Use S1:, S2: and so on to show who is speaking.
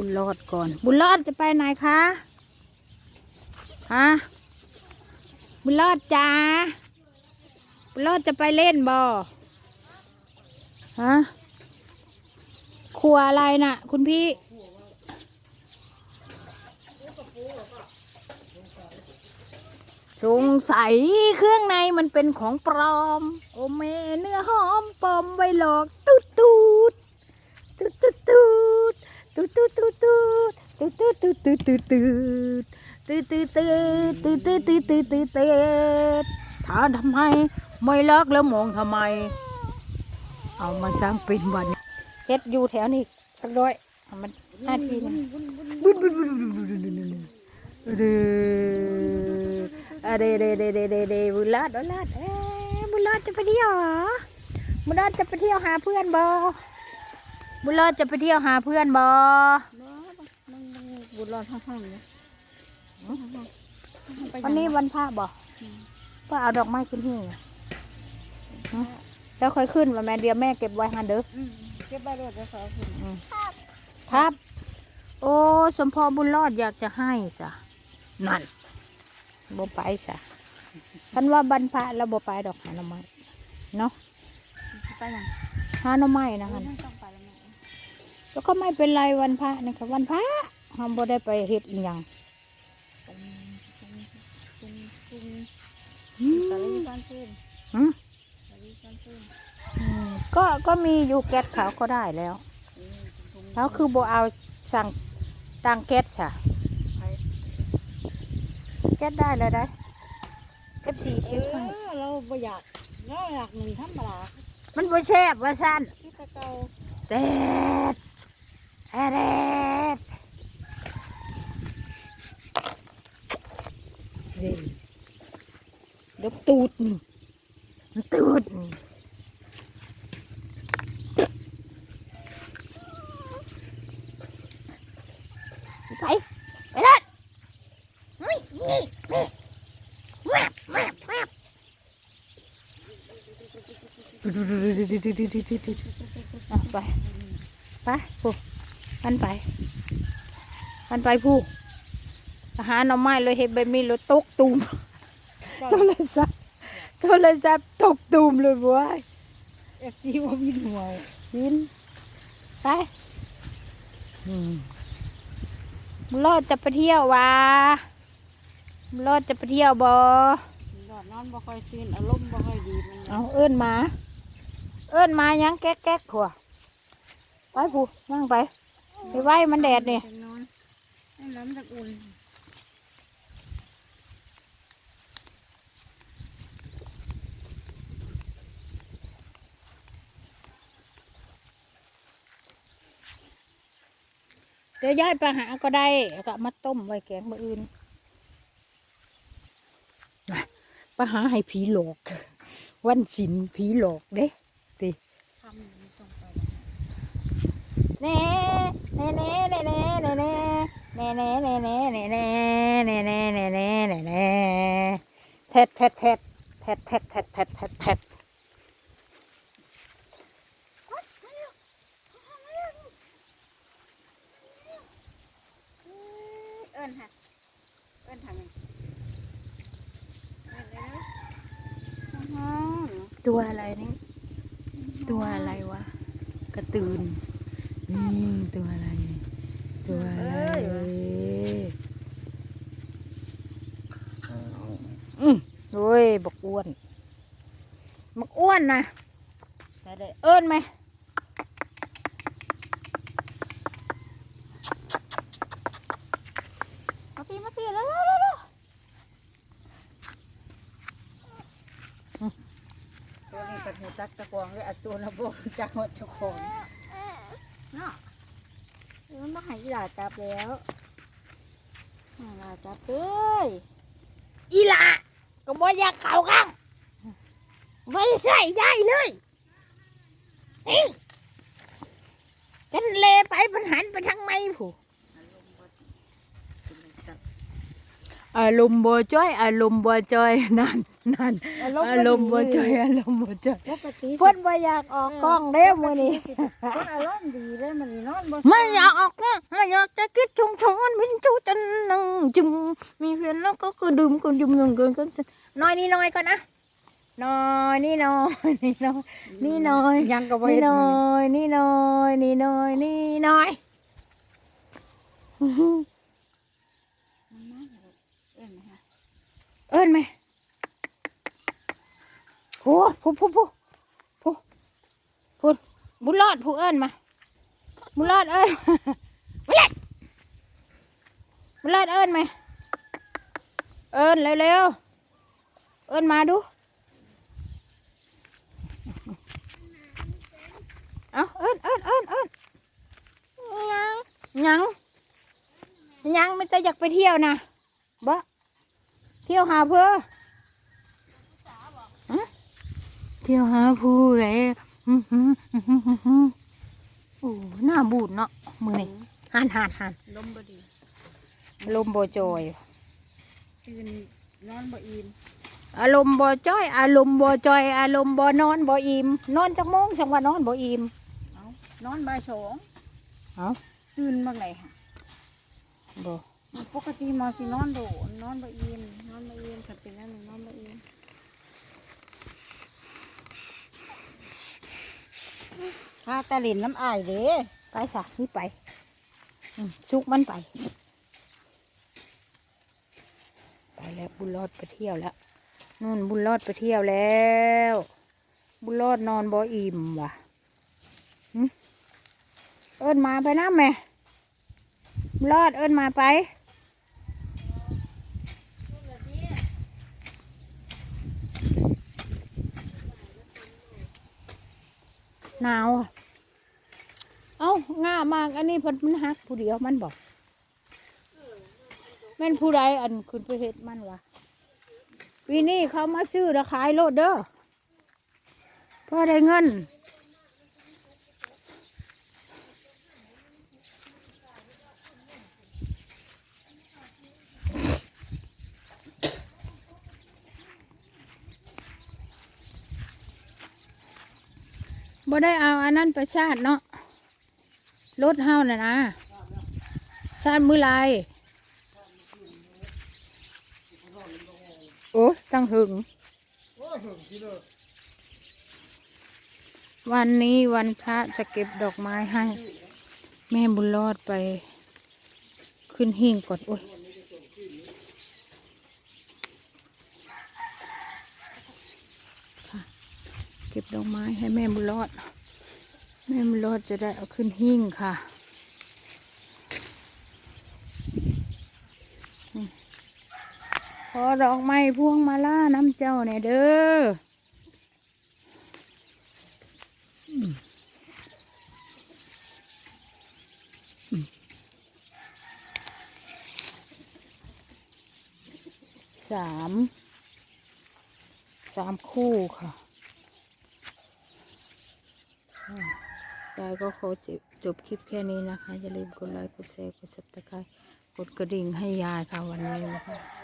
S1: บุญรอดก่อน บุญรอดจะไปไหนคะ ฮะ บุญรอดจ้าบุญรอดจะไปเล่นบอฮะครัวอะไรน่ะ คุณพี่ สงสัยเครื่องในมันเป็นของปลอม โอเมเนื้อหอมปลอมไว้หลอก ตูดตูดตูดตูดตูดตูดตูดตูดตูดตูดตูดตูดตูดตูดตูดถามทำไมไม่เลิกแล้วมองทำไม เอามาสร้างเป็นวันเฮ็ดอยู่แถวนี้สักร้อยเอามันหน้าที่นะบุญบุญบุญบุญบุญบุญบุญบุญบุญเด้ออะเดเดเดเดเดเดบุญลาดบุญลาดเอ๊ะบุญลาดจะไปเที่ยวเหรอบุญลาดจะไปเที่ยวหาเพื่อนบอบุญลาดจะไปเที่ยวหาเพื่อนบอ
S2: บุญรอดข้างๆเลย
S1: วันนี้วันพระบอป้าเอาดอกไม้ขึ้นหิ้งเหรอฮะแล้วค่อยขึ้นมาแม่เดียวแม่เก็บไว้หันเด้อ
S2: เก็บใบรถแล้วเขาคุณ
S1: ครับ โอ้สมพรบุญรอดอยากจะให้สะนั่นบ่ไปสะคันว่าบรรพะแล้วบ่ไปดอกหาหน่อไม้เนาะ
S2: ไปยัง
S1: หาหน่อไม้นะคัน
S2: ไม่ต้องไปแล้วแม่
S1: แล้วก็ไม่เป็นไรวันพระนะคะวันพระ ห้ามบ่ได้ไปเฮ็ดอีหยัง
S2: ก็ก็
S1: มีอยู่แก๊สขาวก็ได้แล้วแล้วคือโบเอาสั่งตังแก๊สค่ะแก๊สได้เลยได้
S2: แก๊
S1: สสี่ชิ้
S2: นเราบอยากเราอยากหนึ่งทั้งปลา
S1: มันโบแช่บว่าสั้น
S2: แต่แอ
S1: ดแอด ดเด็ดดกตูดนี่มันตูดนี่ไปไปเลยนี่นี่นี่แวบแวบแวบอะไป ไปผู้พันไปพันไปผู้ หารหน่อไม้เลยเห็นแบบนี้เลยตกตูมโทรศัพท์โทรศัพท์ตกตูมเลยบัว
S2: เอฟซีว่ามีหัว
S1: ยินไปอืมมึงรอดจะไปเที่ยววะมึงรอดจะไปเที่ยวบอ
S2: รอดนอนบ่ค่อยซีนอารมณ์บ่ค่อยดีมัน
S1: เอาเอิ้นมา เอิ้นมายังแก๊กแก๊กผัวไปผู้นั่งไปไปไหวมันแดดเนี่ย
S2: นอนให้น้ำตะอุ่น
S1: เดี๋ยวย้ายไปหาก็ได้แล้วก็มาต้มไว้แกงมืออื่นไปหาให้ผีหลอก วันศิลผีหลอกเด้ติ
S2: ทำมันต้องไป
S1: แน่แน่แน่แน่แน่แน่แน่แน่แน่แน่แน่แน่แน่แน่แน่แน่แน่แน่แน่แทดแทดแทดแทดแทดแทดแทดแทดแทด
S2: เอิ้นค่ะ เอิ้นทำยังเอิ้นเลยนะอ๋อ
S1: ตัวอะไรนี่ ตัวอะไรวะ กระตือนอืมตัวอะไร ตัวอะไรอืมโอ้ยบักอ้วนบักอ้วนนะ
S2: ไปเลย
S1: เอิ้นไหม
S2: มาปีมาปีแล้วแล้วแล้วตัวนี้เป็นหัวจักตะกวงเลยอัตัวนะโบจักหมดทุกคนเนาะมันมาหายหลาจับแล้วหลาจับเอ้ย
S1: อีหละก็บ่อยากเข่าข้างไม่ใส่ใหญ่เลยนี่กันเลไปปัญหันไปทางไม่ผู้ อารมณ์บ่จ้อยอารมณ์บ่จ้อยนั่นนั่นอารมณ์บ่จ้อยอารมณ์บ่จ้อย
S2: ปกติ
S1: เพิ่นบ่อยากออกกล้องเด้อมื้อนี้
S2: คนอารมณ์ดีเลยมันนี่นอนบ่
S1: ไม่อยากออกกล้องไม่อยากจะคิดชงชนมินจูจันนังจึงมีเพื่อนแล้วก็คือดื่มกันจุ่มกันกันกันน้อยนี่น้อยก่อนนะน้อยนี่น้อยนี่น้อยนี่น้อย
S2: ยังก็บ่
S1: นี่
S2: เฮ็ด
S1: น้อ
S2: มื้อนี้
S1: ยนี่น้อยนี่น้อยนี่น้อย
S2: เอิ้นไหมคะ
S1: เอิ้นไหมโอ้ผู้ผู้ผู้ผู้ผู้บุญรอดผู้เอิ้นมา บุญรอดเอิ้นบุญรอดบุญรอดเอิ้นไหมเอิ้นเร็วๆ เอิ้นมาดูเอาเอิ้นเอิ้นเอิ้นเอิ้นยังยังยังไม่จะอยากไปเที่ยวนะบ่ เที่ยวหาเพื่อฮะเที่ยวหาผู้เลยอื้อหืออื้อหืออื้อหือโอ้หน้าบูดเนาะมือนี่หันหันหัน
S2: ลมบ่ดี
S1: ลมโบจอย
S2: ตื่นนอนบ่อิ่ม
S1: อารมณ์บ่จ้อย อารมณ์บ่จอย อารมณ์บ่นอนบ่อิ่มนอนจักโมงจังว่านอนบ่อิ่ม
S2: เอ้านอนบ่ายสอง
S1: เอ้า
S2: ตื่นมาไหนค่ะ
S1: บ่
S2: ปกติมาสินอนโดนอนบ่อิ่มนอนบ่อิ่มถ้าเป็นนั่นนอนบ่อิ่มถ้าตะลินน้ำอายเด้
S1: ไปสักนี่ไปอืมชุกมันไป ไปแล้วบุญรอดไปเที่ยวแล้วนู่นบุญรอดไปเที่ยวแล้ว บุญรอดนอนบ่อิ่มว่ะเอิ้นมาไปนะแม่รอดเอิ้นมาไป หนาวอะเอ้าง่ามากอันนี้เพิ่นมันฮักผู้เดียวมันบอกแม่นผู้ใดอันคุณไปเฮ็ดมันวะปีนี้เขามาซื้อราขายโลดเด้อพอได้เงิน บ่ได้เอาอันนั้นไปชาติเนาะรถเฮาน่ะนะชาติมือลายโอ้ตั้งหึง วันนี้วันพระจะเก็บดอกไม้ให้ แม่บุญรอดไป ขึ้นหิ้งก่อนโอ้ยค่ะเก็บดอกไม้ให้แม่บุญรอด แม่บุญรอดจะได้เอาขึ้นหิ้งค่ะอืมขอดอกไม้พวงมาล่าน้ำเจ้าเนี่ยเด้อสาม สามคู่ค่ะอ่า ยายก็ขอจบจบคลิปแค่นี้นะคะ อย่าลืมกดไลค์ กดแชร์ กดซับสไครต์กดกระดิ่งให้ยายค่ะวันนี้นะคะ